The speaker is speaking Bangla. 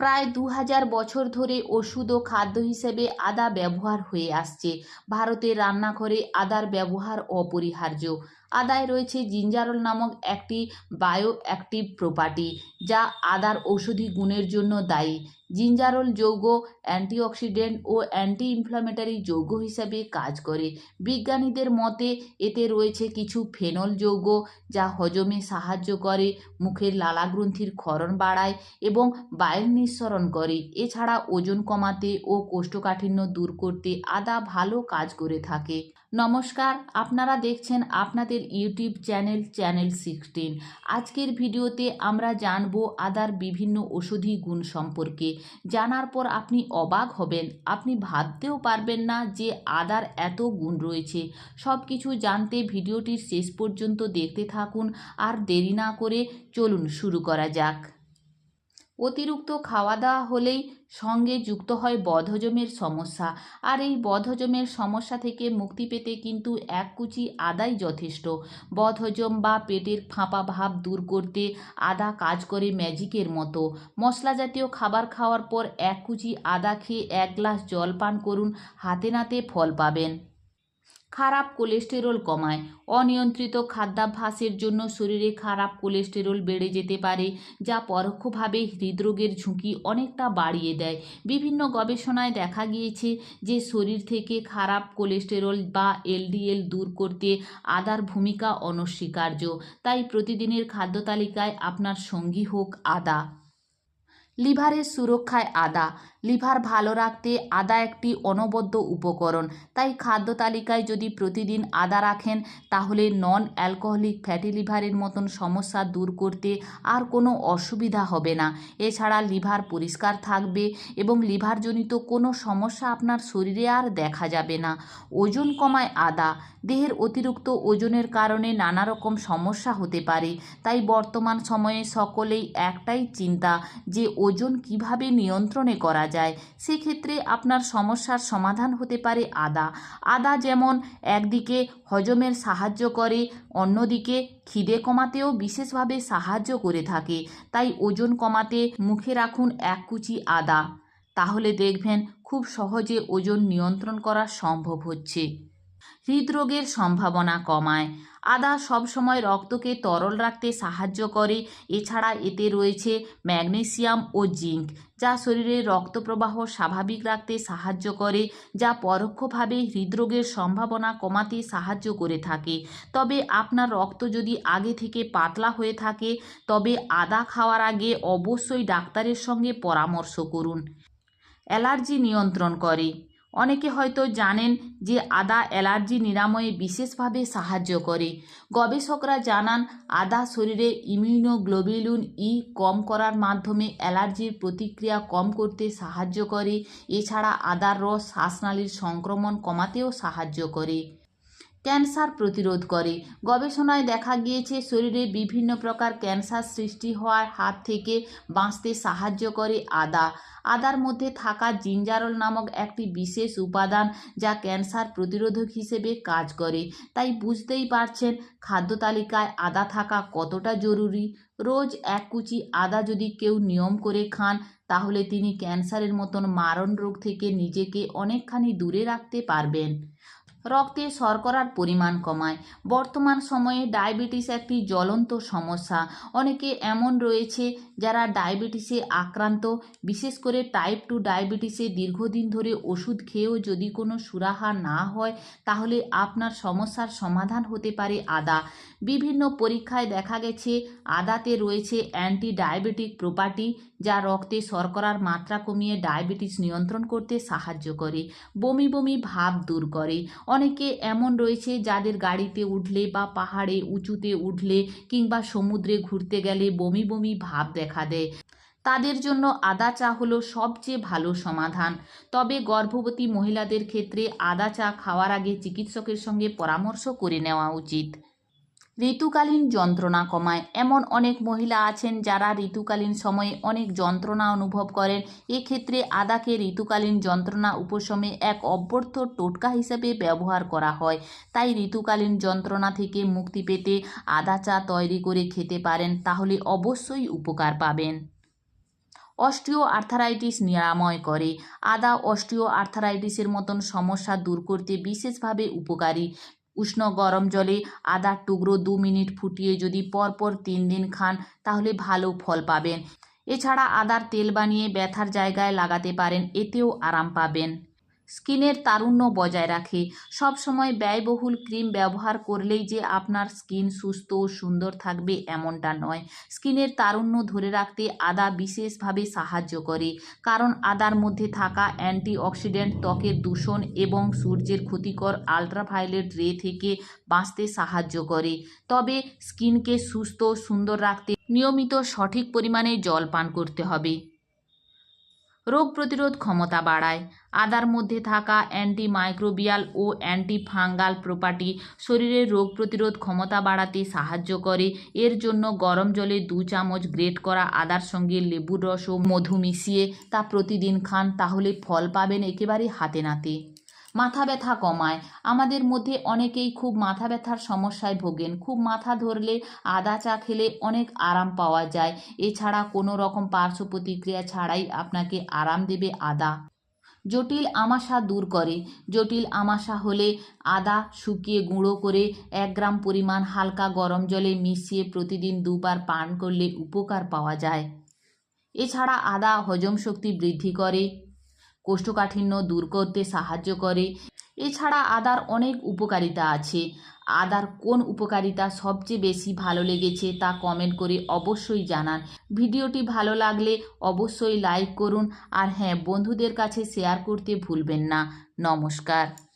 প্রায় দু হাজার বছর ধরে ওষুধ ও খাদ্য হিসেবে আদা ব্যবহার হয়ে আসছে। ভারতের রান্নাঘরে আদার ব্যবহার অপরিহার্য। আদায় রয়েছে জিঞ্জারল নামক একটি বায়ো অ্যাক্টিভ প্রপার্টি যা আদার ঔষধি গুণের জন্য দায়ী। জিঞ্জারল যৌগ অ্যান্টিঅক্সিডেন্ট ও অ্যান্টি ইনফ্ল্যামেটরি যৌগ হিসাবে কাজ করে। বিজ্ঞানীদের মতে, এতে রয়েছে কিছু ফেনল যৌগ যা হজমে সাহায্য করে, মুখের লালাগ্রন্থির ক্ষরণ বাড়ায় এবং বায়ু নিঃসরণ করে। এছাড়া ওজন কমাতে ও কোষ্ঠকাঠিন্য দূর করতে আদা ভালো কাজ করে থাকে। নমস্কার, আপনারা দেখছেন আপনাদের ইউটিউব চ্যানেল চ্যানেল সিক্সটিন। আজকের ভিডিওতে আমরা জানব আদার বিভিন্ন ওষুধি গুণ সম্পর্কে। জানার পর আপনি অবাক হবেন, আপনি ভাবতেও পারবেন না যে আদার এত গুণ রয়েছে। সব কিছু জানতে ভিডিওটির শেষ পর্যন্ত দেখতে থাকুন আর দেরি না করে চলুন শুরু করা যাক। অতিরিক্ত খাওয়া দাওয়া হলেই সঙ্গে যুক্ত হয় বদহজমের সমস্যা। আর এই বদহজমের সমস্যা থেকে মুক্তি পেতে কিন্তু এক কুচি আদাই যথেষ্ট। বদহজম বা পেটের ফাঁপা ভাব দূর করতে আদা কাজ করে ম্যাজিকের মতো। মশলা জাতীয় খাবার খাওয়ার পর এক কুচি আদা খেয়ে এক গ্লাস জল পান করুন, হাতে নাতে ফল পাবেন। খারাপ কোলেস্টেরল কমায়। অনিয়ন্ত্রিত খাদ্যাভ্যাসের জন্য শরীরে খারাপ কোলেস্টেরল বেড়ে যেতে পারে, যা পরোক্ষভাবে হৃদরোগের ঝুঁকি অনেকটা বাড়িয়ে দেয়। বিভিন্ন গবেষণায় দেখা গিয়েছে যে শরীর থেকে খারাপ কোলেস্টেরল বা এলডিএল দূর করতে আদার ভূমিকা অনস্বীকার্য। তাই প্রতিদিনের খাদ্য তালিকায় আপনার সঙ্গী হোক আদা। লিভারের সুরক্ষায় আদা। লিভার ভালো রাখতে আদা একটি অনবদ্য উপকরণ। তাই খাদ্য তালিকায় যদি প্রতিদিন আদা রাখেন, তাহলে নন অ্যালকোহলিক ফ্যাটি লিভারের মতন সমস্যা দূর করতে আর কোনো অসুবিধা হবে না। এছাড়া লিভার পরিষ্কার থাকবে এবং লিভারজনিত কোনো সমস্যা আপনার শরীরে আর দেখা যাবে না। ওজন কমায় আদা। দেহের অতিরিক্ত ওজনের কারণে নানা রকম সমস্যা হতে পারে। তাই বর্তমান সময়ে সকলেই একটাই চিন্তা যে ওজন কীভাবে নিয়ন্ত্রণে করা যায়, সেক্ষেত্রে আপনার সমস্যার সমাধান হতে পারে আদা। আদা যেমন একদিকে হজমের সাহায্য করে, অন্যদিকে খিদে কমাতেও বিশেষভাবে সাহায্য করে থাকে। তাই ওজন কমাতে মুখে রাখুন এক কুচি আদা। তাহলে দেখবেন খুব সহজে ওজন নিয়ন্ত্রণ করা সম্ভব হচ্ছে। হৃদরোগের সম্ভাবনা কমায়। আদা সবসময় রক্তকে তরল রাখতে সাহায্য করে। এছাড়া এতে রয়েছে ম্যাগনেসিয়াম ও জিঙ্ক, যা শরীরের রক্তপ্রবাহ স্বাভাবিক রাখতে সাহায্য করে, যা পরোক্ষভাবে হৃদরোগের সম্ভাবনা কমাতে সাহায্য করে থাকে। তবে আপনার রক্ত যদি আগে থেকে পাতলা হয়ে থাকে, তবে আদা খাওয়ার আগে অবশ্যই ডাক্তারের সঙ্গে পরামর্শ করুন। অ্যালার্জি নিয়ন্ত্রণ করে। অনেকে হয়তো জানেন যে আদা অ্যালার্জি নিরাময়ে বিশেষভাবে সাহায্য করে। গবেষকরা জানান, আদা শরীরে ইমিউনোগ্লোবিলুন ই কম করার মাধ্যমে অ্যালার্জির প্রতিক্রিয়া কম করতে সাহায্য করে। এছাড়া আদার রস, শ্বাসনালীর সংক্রমণ কমাতেও সাহায্য করে। ক্যান্সার প্রতিরোধ করে। গবেষণায় দেখা গিয়েছে, শরীরে বিভিন্ন প্রকার ক্যান্সার সৃষ্টি হওয়ার হাত থেকে বাঁচতে সাহায্য করে আদা। আদার মধ্যে থাকা জিঞ্জারল নামক একটি বিশেষ উপাদান যা ক্যান্সার প্রতিরোধক হিসেবে কাজ করে। তাই বুঝতেই পারছেন খাদ্য তালিকায় আদা থাকা কতটা জরুরি। রোজ এক কুচি আদা যদি কেউ নিয়ম করে খান, তাহলে তিনি ক্যান্সারের মতন মারণ রোগ থেকে নিজেকে অনেকখানি দূরে রাখতে পারবেন। রক্তে শর্করার পরিমাণ কমায়। বর্তমান সময়ে ডায়াবেটিস একটি জ্বলন্ত সমস্যা। অনেকে এমন রয়েছে যারা ডায়াবেটিসে আক্রান্ত। বিশেষ করে টাইপ টু ডায়াবেটিসে দীর্ঘদিন ধরে ওষুধ খেয়েও যদি কোনো সুরাহা না হয়, তাহলে আপনার সমস্যার সমাধান হতে পারে আদা। বিভিন্ন পরীক্ষায় দেখা গেছে, আদাতে রয়েছে অ্যান্টি ডায়াবেটিক প্রপার্টি যা রক্তে শর্করার মাত্রা কমিয়ে ডায়াবেটিস নিয়ন্ত্রণ করতে সাহায্য করে। বমি বমি ভাব দূর করে। অনেকে এমন রয়েছে যাদের গাড়িতে উঠলে বা পাহাড়ে উঁচুতে উঠলে কিংবা সমুদ্রে ঘুরতে গেলে বমি বমি ভাব দেখা দেয়। তাদের জন্য আদা চা হলো সবচেয়ে ভালো সমাধান। তবে গর্ভবতী মহিলাদের ক্ষেত্রে আদা চা খাওয়ার আগে চিকিৎসকের সঙ্গে পরামর্শ করে নেওয়া উচিত। ঋতুকালীন যন্ত্রণা কমায়। এমন অনেক মহিলা আছেন যারা ঋতুকালীন সময়ে অনেক যন্ত্রণা অনুভব করেন। এক্ষেত্রে আদাকে ঋতুকালীন যন্ত্রণা উপশমে এক অব্যর্থ টোটকা হিসেবে ব্যবহার করা হয়। তাই ঋতুকালীন যন্ত্রণা থেকে মুক্তি পেতে আদা চা তৈরি করে খেতে পারেন, তাহলে অবশ্যই উপকার পাবেন। অস্টিও আর্থারাইটিস নিরাময় করে। আদা অস্টিও আর্থারাইটিসের মতন সমস্যা দূর করতে বিশেষভাবে উপকারী। উষ্ণ গরম জলে আদার টুকরো দু মিনিট ফুটিয়ে যদি পরপর তিন দিন খান, তাহলে ভালো ফল পাবেন। এছাড়া আদার তেল বানিয়ে ব্যথার জায়গায় লাগাতে পারেন, এতেও আরাম পাবেন। স্কিনের তারুণ্য বজায় রাখে। সব সময় ব্যয়বহুল ক্রিম ব্যবহার করলেই যে আপনার স্কিন সুস্থ ও সুন্দর থাকবে এমনটা নয়। স্কিনের তারুণ্য ধরে রাখতে আদা বিশেষভাবে সাহায্য করে। কারণ আদার মধ্যে থাকা অ্যান্টিঅক্সিডেন্ট ত্বকের দূষণ এবং সূর্যের ক্ষতিকর আলট্রাভায়োলেট রে থেকে বাঁচতে সাহায্য করে। তবে স্কিনকে সুস্থ সুন্দর রাখতে নিয়মিত সঠিক পরিমাণে জল পান করতে হবে। রোগ প্রতিরোধ ক্ষমতা বাড়ায়। আদার মধ্যে থাকা অ্যান্টিমাইক্রোবিয়াল ও অ্যান্টিফাঙ্গাল প্রপার্টি শরীরের রোগ প্রতিরোধ ক্ষমতা বাড়াতে সাহায্য করে। এর জন্য গরম জলে দু চামচ গ্রেট করা আদার সঙ্গে লেবুর রস ও মধু মিশিয়ে তা প্রতিদিন খান, তাহলে ফল পাবেন একেবারে হাতে নাতে। মাথা ব্যথা কমায়। আমাদের মধ্যে অনেকেই খুব মাথা ব্যথার সমস্যায় ভোগেন। খুব মাথা ধরলে আদা চা খেলে অনেক আরাম পাওয়া যায়। এছাড়া কোনো রকম পার্শ্ব প্রতিক্রিয়া ছাড়াই আপনাকে আরাম দেবে আদা। জটিল আমাশা দূর করে। জটিল আমাশা হলে আদা শুকিয়ে গুঁড়ো করে এক গ্রাম পরিমাণ হালকা গরম জলে মিশিয়ে প্রতিদিন দুবার পান করলে উপকার পাওয়া যায়। এছাড়া আদা হজম শক্তি বৃদ্ধি করে। কোষ্ঠকাঠিন্য দূর করতে সাহায্য করে। এছাড়া আদার অনেক উপকারিতা আছে। আদার কোন উপকারিতা সবচেয়ে বেশি ভালো লেগেছে তা কমেন্ট করে অবশ্যই জানান। ভিডিওটি ভালো লাগলে অবশ্যই লাইক করুন। আর হ্যাঁ বন্ধুদের কাছে শেয়ার করতে ভুলবেন না। নমস্কার।